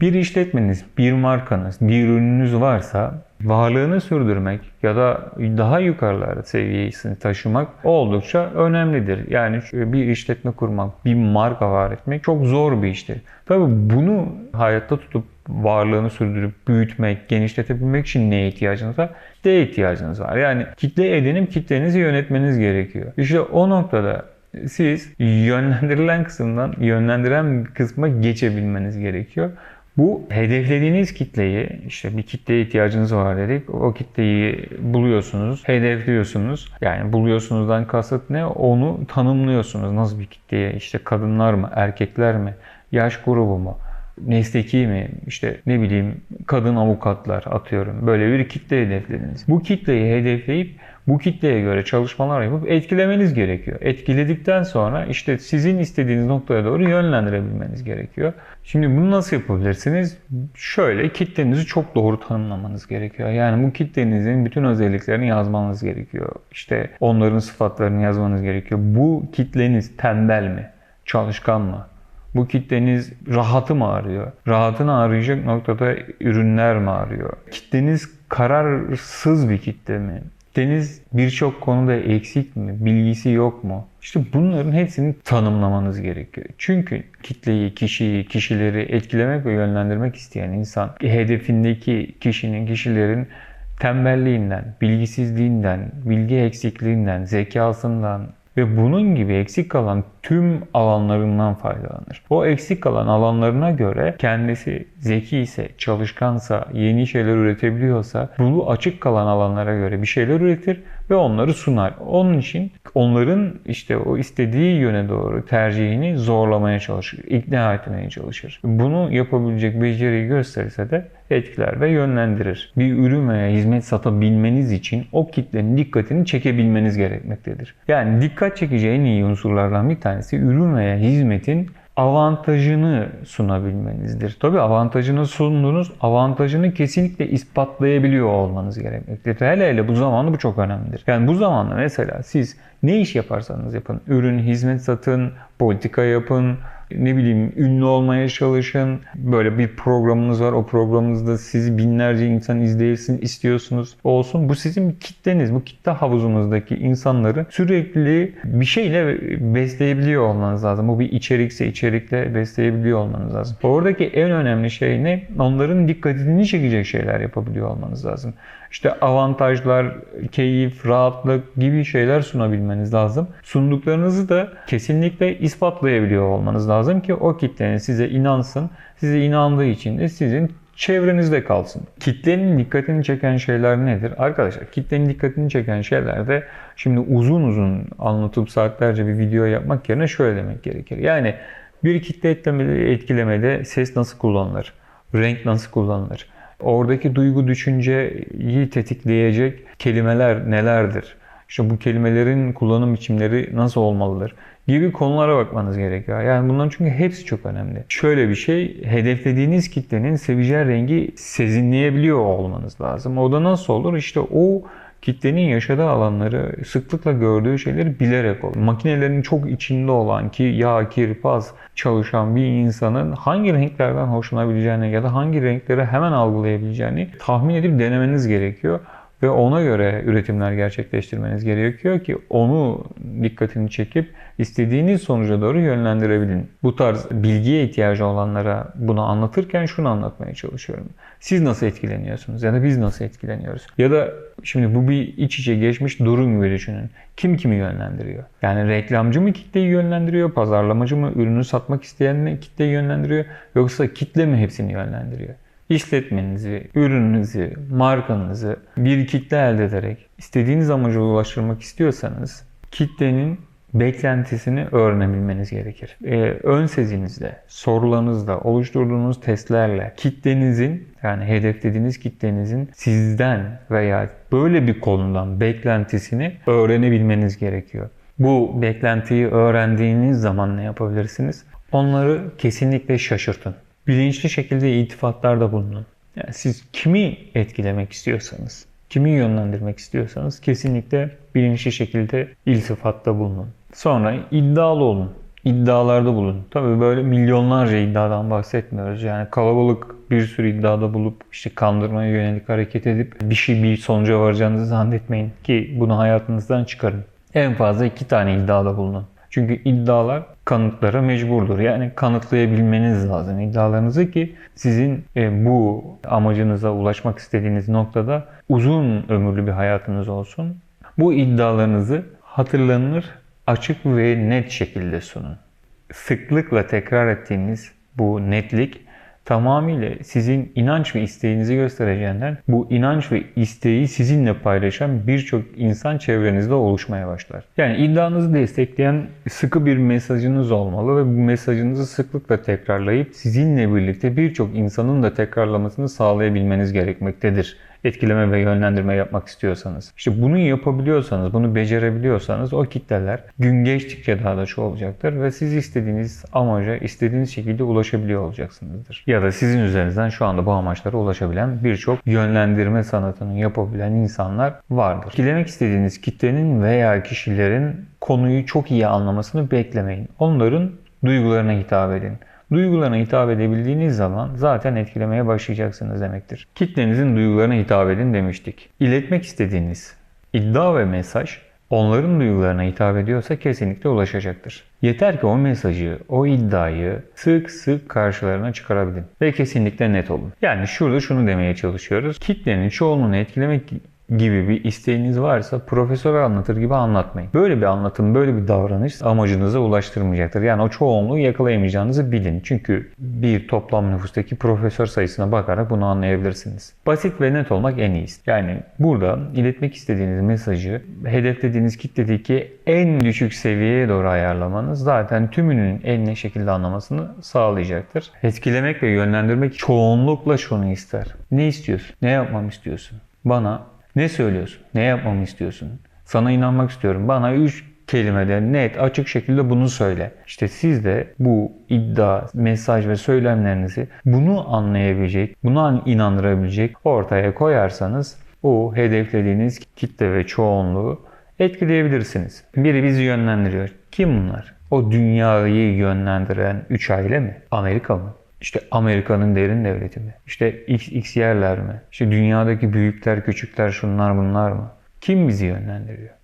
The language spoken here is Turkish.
Bir işletmeniz, bir markanız, bir ürününüz varsa varlığını sürdürmek ya da daha yukarılara seviyesini taşımak oldukça önemlidir. Yani bir işletme kurmak, bir marka var etmek çok zor bir iştir. Tabii bunu hayatta tutup varlığını sürdürüp büyütmek, genişletebilmek için neye ihtiyacınız var? Kitleye ihtiyacınız var. Yani kitle edinip kitlenizi yönetmeniz gerekiyor. İşte o noktada siz yönlendirilen kısımdan yönlendiren kısma geçebilmeniz gerekiyor. Bu hedeflediğiniz kitleyi, işte bir kitleye ihtiyacınız var dedik. O kitleyi buluyorsunuz, hedefliyorsunuz. Yani buluyorsunuzdan kasıt ne? Onu tanımlıyorsunuz. Nasıl bir kitleye? İşte kadınlar mı, erkekler mi, yaş grubu mu? Mesleki mi işte ne bileyim kadın avukatlar atıyorum böyle bir kitle hedeflediniz. Bu kitleyi hedefleyip bu kitleye göre çalışmalar yapıp etkilemeniz gerekiyor. Etkiledikten sonra işte sizin istediğiniz noktaya doğru yönlendirebilmeniz gerekiyor. Şimdi bunu nasıl yapabilirsiniz? Şöyle kitlenizi çok doğru tanımlamanız gerekiyor. Yani bu kitlenizin bütün özelliklerini yazmanız gerekiyor. İşte onların sıfatlarını yazmanız gerekiyor. Bu kitleniz tembel mi? Çalışkan mı? Bu kitleniz rahatı mı arıyor? Rahatını arayacak noktada ürünler mi arıyor? Kitleniz kararsız bir kitle mi? Kitleniz birçok konuda eksik mi? Bilgisi yok mu? İşte bunların hepsini tanımlamanız gerekiyor. Çünkü kitleyi, kişiyi, kişileri etkilemek ve yönlendirmek isteyen insan hedefindeki kişinin, kişilerin tembelliğinden, bilgisizliğinden, bilgi eksikliğinden, zekasından, ve bunun gibi eksik kalan tüm alanlarından faydalanır. O eksik kalan alanlarına göre kendisi zeki ise, çalışkansa, yeni şeyler üretebiliyorsa bunu açık kalan alanlara göre bir şeyler üretir ve onları sunar. Onun için onların işte o istediği yöne doğru tercihini zorlamaya çalışır, ikna etmeye çalışır. Bunu yapabilecek beceriyi gösterirse de etkiler ve yönlendirir. Bir ürün veya hizmet satabilmeniz için o kitlenin dikkatini çekebilmeniz gerekmektedir. Yani dikkat çekici en iyi unsurlardan bir tanesi ürün veya hizmetin avantajını sunabilmenizdir. Tabii avantajını sundunuz, avantajını kesinlikle ispatlayabiliyor olmanız gerekmektedir. Hele hele bu zamanda bu çok önemlidir. Yani bu zamanda mesela siz ne iş yaparsanız yapın, ürün, hizmet satın, politika yapın, ne bileyim ünlü olmaya çalışın. Böyle bir programınız var. O programınızda sizi binlerce insan izleyesin istiyorsunuz. Olsun. Bu sizin bir kitleniz. Bu kitle havuzunuzdaki insanları sürekli bir şeyle besleyebiliyor olmanız lazım. Bu bir içerikse içerikle besleyebiliyor olmanız lazım. Oradaki en önemli şey ne? Onların dikkatini çekecek şeyler yapabiliyor olmanız lazım. İşte avantajlar, keyif, rahatlık gibi şeyler sunabilmeniz lazım. Sunduklarınızı da kesinlikle ispatlayabiliyor olmanız lazım ki o kitlenin size inansın. Size inandığı için de sizin çevrenizde kalsın. Kitlenin dikkatini çeken şeyler nedir? Arkadaşlar kitlenin dikkatini çeken şeyler de şimdi uzun uzun anlatıp saatlerce bir video yapmak yerine şöyle demek gerekir. Yani bir kitle etkilemede ses nasıl kullanılır? Renk nasıl kullanılır? Oradaki duygu düşünceyi tetikleyecek kelimeler nelerdir? İşte bu kelimelerin kullanım biçimleri nasıl olmalıdır? gibi konulara bakmanız gerekiyor. Yani bunların çünkü hepsi çok önemli. Şöyle bir şey, hedeflediğiniz kitlenin seveceği rengi sezinleyebiliyor olmanız lazım. O da nasıl olur? İşte o kitlenin yaşadığı alanları sıklıkla gördüğü şeyleri bilerek olur. Makinelerin çok içinde olan ki yağ, kir, paz çalışan bir insanın hangi renklerden hoşlanabileceğini ya da hangi renkleri hemen algılayabileceğini tahmin edip denemeniz gerekiyor ve ona göre üretimler gerçekleştirmeniz gerekiyor ki onu dikkatini çekip istediğiniz sonuca doğru yönlendirebilin. Bu tarz bilgiye ihtiyacı olanlara bunu anlatırken şunu anlatmaya çalışıyorum. Siz nasıl etkileniyorsunuz ya da biz nasıl etkileniyoruz? Ya da şimdi bu bir iç içe geçmiş durum gibi düşünün. Kim kimi yönlendiriyor? Yani reklamcı mı kitleyi yönlendiriyor? Pazarlamacı mı ürünü satmak isteyen mi kitleyi yönlendiriyor? Yoksa kitle mi hepsini yönlendiriyor? İşletmenizi, ürününüzü, markanızı bir kitle elde ederek istediğiniz amaca ulaştırmak istiyorsanız kitlenin beklentisini öğrenebilmeniz gerekir. Ee, ön sezinizle, sorularınızla, oluşturduğunuz testlerle kitlenizin yani hedeflediğiniz kitlenizin sizden veya böyle bir konudan beklentisini öğrenebilmeniz gerekiyor. Bu beklentiyi öğrendiğiniz zaman ne yapabilirsiniz? Onları kesinlikle şaşırtın bilinçli şekilde iltifatlarda bulunun. Yani siz kimi etkilemek istiyorsanız, kimi yönlendirmek istiyorsanız kesinlikle bilinçli şekilde iltifatta bulunun. Sonra iddialı olun. iddialarda bulun. Tabii böyle milyonlarca iddiadan bahsetmiyoruz. Yani kalabalık bir sürü iddiada bulup işte kandırmaya yönelik hareket edip bir şey bir sonuca varacağınızı zannetmeyin ki bunu hayatınızdan çıkarın. En fazla iki tane iddiada bulunun. Çünkü iddialar kanıtlara mecburdur. Yani kanıtlayabilmeniz lazım iddialarınızı ki sizin e, bu amacınıza ulaşmak istediğiniz noktada uzun ömürlü bir hayatınız olsun. Bu iddialarınızı hatırlanır, açık ve net şekilde sunun. Sıklıkla tekrar ettiğiniz bu netlik tamamıyla sizin inanç ve isteğinizi göstereceğinden bu inanç ve isteği sizinle paylaşan birçok insan çevrenizde oluşmaya başlar. Yani iddianızı destekleyen sıkı bir mesajınız olmalı ve bu mesajınızı sıklıkla tekrarlayıp sizinle birlikte birçok insanın da tekrarlamasını sağlayabilmeniz gerekmektedir etkileme ve yönlendirme yapmak istiyorsanız. İşte bunu yapabiliyorsanız, bunu becerebiliyorsanız o kitleler gün geçtikçe daha da çoğalacaktır ve siz istediğiniz amaca istediğiniz şekilde ulaşabiliyor olacaksınızdır. Ya da sizin üzerinizden şu anda bu amaçlara ulaşabilen birçok yönlendirme sanatını yapabilen insanlar vardır. Etkilemek istediğiniz kitlenin veya kişilerin konuyu çok iyi anlamasını beklemeyin. Onların duygularına hitap edin. Duygularına hitap edebildiğiniz zaman zaten etkilemeye başlayacaksınız demektir. Kitlenizin duygularına hitap edin demiştik. İletmek istediğiniz iddia ve mesaj onların duygularına hitap ediyorsa kesinlikle ulaşacaktır. Yeter ki o mesajı, o iddiayı sık sık karşılarına çıkarabilin ve kesinlikle net olun. Yani şurada şunu demeye çalışıyoruz. Kitlenin çoğunluğunu etkilemek gibi bir isteğiniz varsa profesör anlatır gibi anlatmayın. Böyle bir anlatım, böyle bir davranış amacınıza ulaştırmayacaktır. Yani o çoğunluğu yakalayamayacağınızı bilin. Çünkü bir toplam nüfustaki profesör sayısına bakarak bunu anlayabilirsiniz. Basit ve net olmak en iyisi. Yani burada iletmek istediğiniz mesajı hedeflediğiniz kitledeki en düşük seviyeye doğru ayarlamanız zaten tümünün en net şekilde anlamasını sağlayacaktır. Etkilemek ve yönlendirmek çoğunlukla şunu ister. Ne istiyorsun? Ne yapmamı istiyorsun? Bana ne söylüyorsun? Ne yapmamı istiyorsun? Sana inanmak istiyorum. Bana üç kelimede net, açık şekilde bunu söyle. İşte siz de bu iddia, mesaj ve söylemlerinizi bunu anlayabilecek, buna inandırabilecek ortaya koyarsanız o hedeflediğiniz kitle ve çoğunluğu etkileyebilirsiniz. Biri bizi yönlendiriyor. Kim bunlar? O dünyayı yönlendiren üç aile mi? Amerika mı? İşte Amerika'nın derin devleti mi? İşte X, X yerler mi? İşte dünyadaki büyükler, küçükler, şunlar bunlar mı? Kim bizi yönlendiriyor?